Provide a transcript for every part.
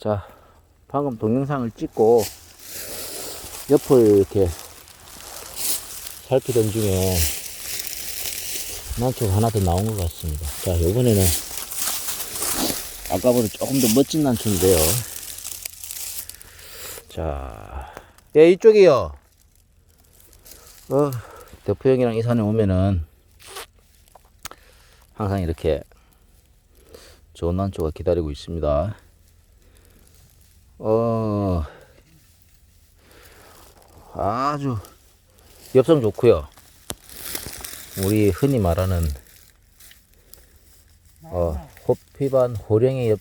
자, 방금 동영상을 찍고 옆을 이렇게 살피던 중에 난초가 하나 더 나온 것 같습니다. 자, 이번에는 아까보다 조금 더 멋진 난초인데요. 자, 예, 이쪽이요. 어, 대포 형이랑 이 산에 오면은 항상 이렇게 좋은 난초가 기다리고 있습니다. 어, 아주 엽성 좋고요. 우리 흔히 말하는 어, 호피반 호령의 엽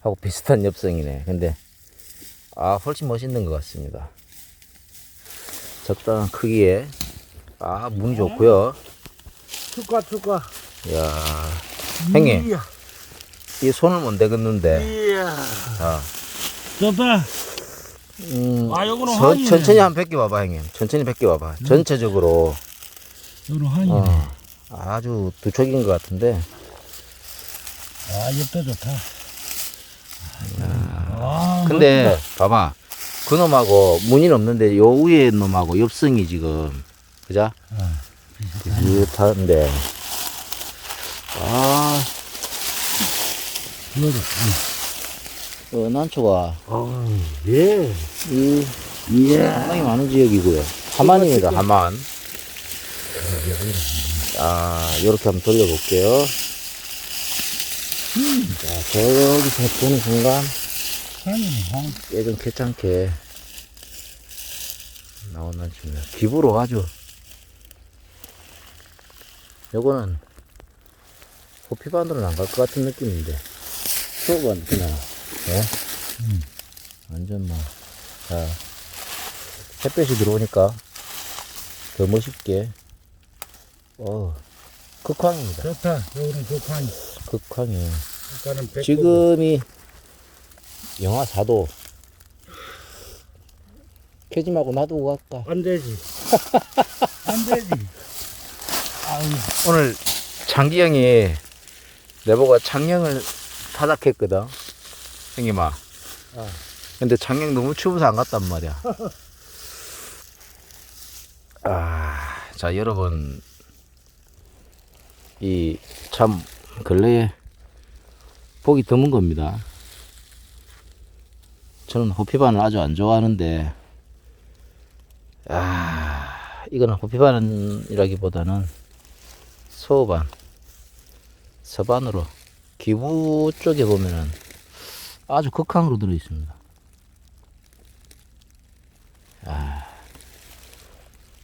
하고 비슷한 엽성이네. 근데 아 훨씬 멋있는 것 같습니다. 적당한 크기에 아 문이 좋고요. 축하 축하. 야 형님 이야. 이 손을 못 대겠는데 이야. 자 좋다. 음, 아, 요거는 천- 환이네. 천천히 한번 뺏겨 봐봐 형님. 천천히 뺏겨 봐봐 전체적으로. 요런 한이네. 어, 아주 두척인 것 같은데. 아, 옆도 좋다. 아, 근데 봐봐. 그 놈하고 무늬는 없는데 요 위에 놈하고 엽성이 지금 그자 어, 비슷한데. 아. 이거도. 어, 난초가 어, 예. 이 예. 상당히 많은 지역이고요 하만입니다 하만 아 요렇게 한번 돌려볼게요 자 저기서 보는 순간. 예전 괜찮게 나오는 중입니다. 기부로 아주 요거는 호피반으로는 안 갈 것 같은 느낌인데 수업은 그냥 예? 음. 완전 뭐 자, 햇볕이 들어오니까 더 멋있게 어 극황입니다 좋다. 요거는 좋다. 극황이 아까는 백 지금이 영하 4도 캐짐하고 놔두고 갈까 안 되지. 안 되지. 아유, 오늘 장기 형이 내보고 창녕을 타작했거든 형님아. 어. 근데 창녕 너무 추워서 안 갔단 말이야. 아 자 여러분. 이 참 근래에 보기 드문 겁니다. 저는 호피반을 아주 안 좋아하는데 아 이거는 호피반이라기보다는 서반 서반으로 기부 쪽에 보면은 아주 극한으로 들어 있습니다. 아,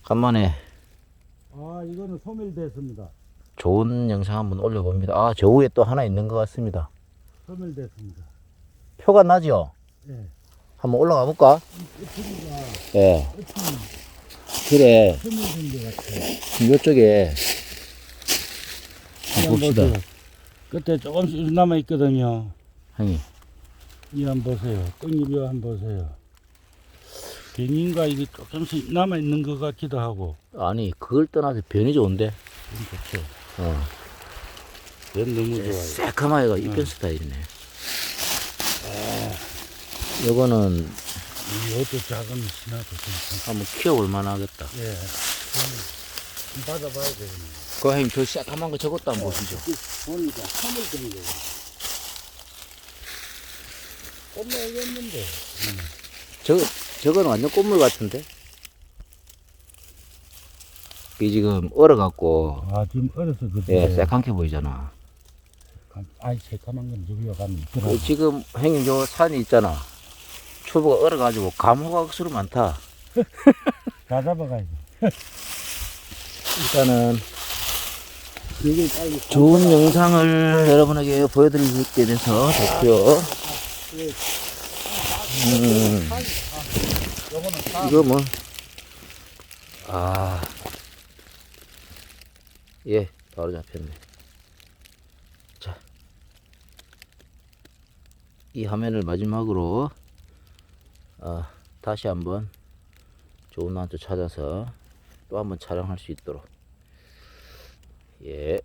간만에 아, 이거는 소멸됐습니다. 좋은 영상 한번 올려봅니다. 아, 저 위에 또 하나 있는 것 같습니다. 소멸됐습니다. 표가 나죠? 예. 한번 올라가 볼까? 예. 끝이 그래, 소멸된 것 같아. 이쪽에 한번 봅시다. 끝에 조금씩 남아 있거든요. 형님, 이 한번 보세요. 똥잎이 한번 보세요. 괜인가 이게 조금씩 남아 있는 것 같기도 하고. 아니 그걸 떠나서 변이 좋은데, 좀 좋죠. 어, 연 너무 좋아요. 새카마이가 이편 스타일이네. 아, 요거는 이것도 작은 신화도 괜찮고. 한번 키워볼 만하겠다. 예. 좀 받아봐야 되겠네. 그 형님 저 새까만 거 저것도 한번 보시죠. 보니까 소멸된 거예요. 끝나겠는데. 저 저거는 완전 꽃물 같은데. 이 지금 얼어갖고 아, 지금 어려서 그래. 예 새kam게 보이잖아. 아이, 새까만 건 저기가 가면 있더라. 그 지금 형님 저 산이 있잖아. 초보가 얼어가지고 감호각수로 많다. 다 잡아가야지. 일단은. 좋은 영상을 여러분에게 보여드리게 돼서 좋고요. 음. 이거 뭐, 아, 예, 바로 잡혔네. 자, 이 화면을 마지막으로 어, 다시 한번 좋은 난초 찾아서 또 한번 촬영할 수 있도록 예.